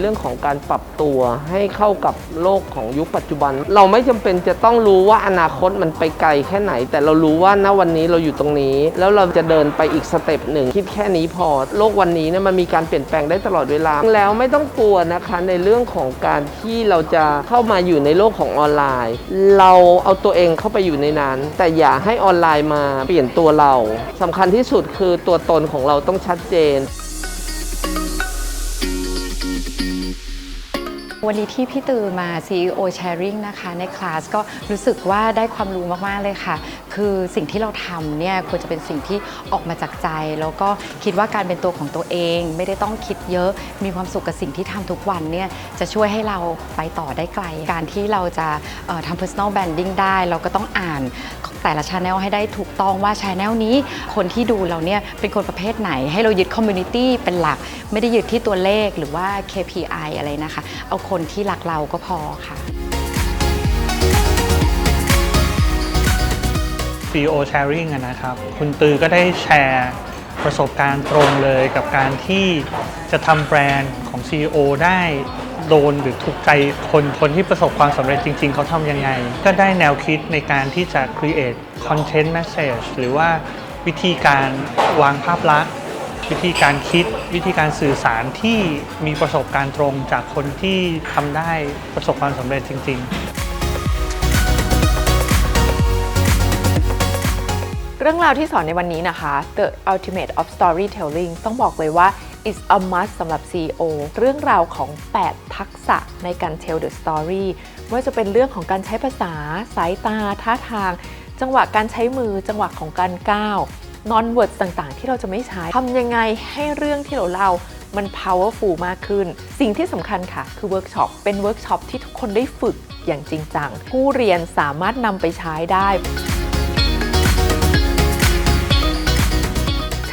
เรื่องของการปรับตัวให้เข้ากับโลกของยุคปัจจุบัน เราไม่จำเป็นจะต้องรู้ว่าอนาคตมันไปไกลแค่ไหน แต่เรารู้ว่าณวันนี้เราอยู่ตรงนี้ แล้วเราจะเดินไปอีกสเต็ปหนึ่งคิดแค่นี้พอ โลกวันนี้เนี่ยมันมีการเปลี่ยนแปลงได้ตลอดเวลาแล้วไม่ต้องกลัวนะคะในเรื่องของการที่เราจะเข้ามาอยู่ในโลกของออนไลน์ เราเอาตัวเองเข้าไปอยู่ในนั้น แต่อย่าให้ออนไลน์มาเปลี่ยนตัวเราสำคัญที่สุดคือตัวตนของเราต้องชัดเจน วันนี้ที่พี่ตือมา CEO Sharing นะคะในคลาสก็รู้สึกว่าได้ความรู้มาก ๆ เลยค่ะ คือสิ่งที่เราทำเนี่ยควรจะเป็นสิ่งที่ออกมาจากใจ แล้วก็คิดว่าการเป็นตัวของตัวเองไม่ได้ต้องคิดเยอะมีความสุขกับสิ่งที่ทำทุกวันเนี่ยจะช่วยให้เราไปต่อได้ไกล การที่เราจะทำ personal branding ได้ เราก็ต้องอ่าน แต่ละช anel ให้ได้ถูกต้องว่าช anel นี้คนที่ดูเราเนี่ยเป็นคนประเภทไหน ให้เรายึด community เป็นหลัก ไม่ได้ยึดที่ตัวเลขหรือว่า KPI อะไรนะคะ เอาคนที่รักเราก็พอค่ะ CEO Sharing อะนะครับ คุณตือก็ได้แชร์ประสบการณ์ตรงเลยกับการที่จะทำแบรนด์ของ CEO ได้ โดนหรือถูกใจคนคนที่ประสบความสำเร็จจริง ๆ เขาทำยังไง ก็ได้แนวคิดในการที่จะ create content message หรือว่าวิธีการวางภาพลักษณ์ วิธีการคิด วิธีการสื่อสารที่มีประสบการณ์ตรงจากคนที่ทำได้ประสบความสำเร็จจริง ๆเรื่องราวที่สอนในวันนี้นะคะ The Ultimate of Storytelling ต้องบอกเลยว่า is a must สำหรับ CEO เรื่องราวของ 8 ทักษะในการ tell the story ไม่ว่าจะเป็นเรื่องของการใช้ภาษา สายตา ท่าทาง จังหวะการใช้มือ จังหวะของการก้าว non words ต่างๆ ที่เราจะไม่ใช้ทำยังไงให้เรื่องที่เราเล่ามัน powerful มากขึ้น สิ่งที่สำคัญค่ะ คือเวิร์กช็อป เป็นเวิร์กช็อปที่ทุกคนได้ฝึกอย่างจริงจัง ผู้เรียนสามารถนำไปใช้ได้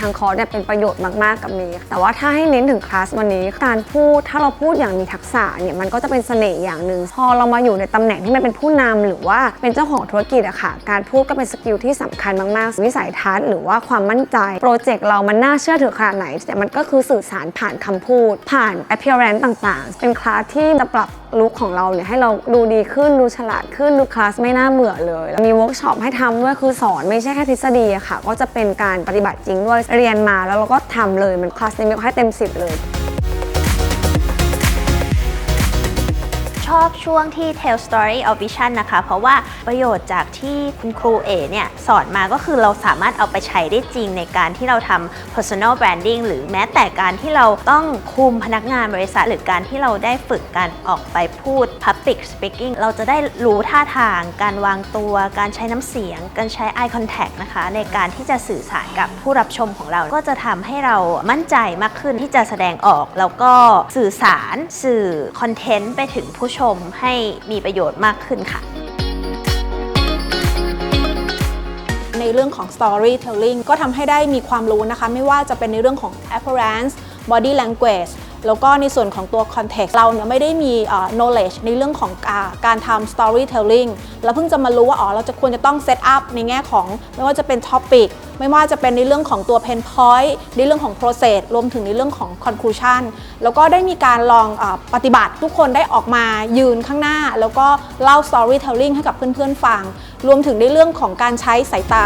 างคอร์สเนี่ยเป็นประโยชน์มากๆกับเมย์แต่ว่าถ้าให้เน้นถึงคลาสวันนี้การพูดถ้าเราพูดอย่างมีทักษะเนี่ยมันก็จะเป็นเสน่ห์อย่างหนึ่งพอเรามาอยู่ในตำแหน่งที่มันเป็นผู้นำหรือว่าเป็นเจ้าของธุรกิจอะค่ะ การพูดก็เป็นสกิลที่สำคัญมากๆวิสัยทัศน์หรือว่าความมั่นใจโปรเจกต์เรามันน่าเชื่อถือขนาดไหน แต่มันก็คือสื่อสารผ่านคำพูด ผ่าน appearance ต่างๆ เป็นคลาสที่จะปรับลุคของเราเนี่ยให้เราดูดีขึ้นดูฉลาดขึ้นดูคลาสไม่น่าเบื่อเลยมีเวิร์กช็อปให้ทำด้วยคือสอนไม่ใช่แค่ทฤษฎีอะค่ะ ก็จะเป็นการปฏิบัติจริงด้วยเรียนมาแล้วเราก็ทำเลยมันคลาสนี้ให้เต็ม 10 เลย ชอบช่วงที่ tell story of vision นะคะ เพราะว่าประโยชน์จากที่คุณครูเอเนี่ยสอนมาก็คือเราสามารถเอาไปใช้ได้จริงในการที่เราทำ personal branding หรือแม้แต่การที่เราต้องคุมพนักงานบริษัท หรือการที่เราได้ฝึกการออกไปพูด public speaking เราจะได้รู้ท่าทาง การวางตัว การใช้น้ำเสียง การใช้ eye contact นะคะ ในการที่จะสื่อสารกับผู้รับชมของเรา ก็จะทำให้เรามั่นใจมากขึ้นที่จะแสดงออก แล้วก็สื่อสาร สื่อคอนเทนต์ไปถึงผู้ชมให้มีประโยชน์มากขึ้นค่ะ ในเรื่องของ storytelling ก็ทำให้ได้มีความรู้นะคะ ไม่ว่าจะเป็นในเรื่องของ appearance body language แล้วก็ในส่วนของตัว context เราเนี่ยไม่ได้มี knowledge ในเรื่องของการทำ storytelling แล้วเพิ่งจะมารู้ว่าอ๋อเราจะควรจะต้อง set up ในแง่ของไม่ว่าจะเป็น topic ไม่ว่าจะเป็นในเรื่องของตัว pain point ในเรื่องของ process รวมถึงในเรื่องของ conclusion แล้วก็ได้มีการลองอปฏิบัติทุกคนได้ออกมายืนข้างหน้า แล้วก็เล่า storytelling ให้กับเพื่อนๆฟัง รวมถึงในเรื่องของการใช้สายตา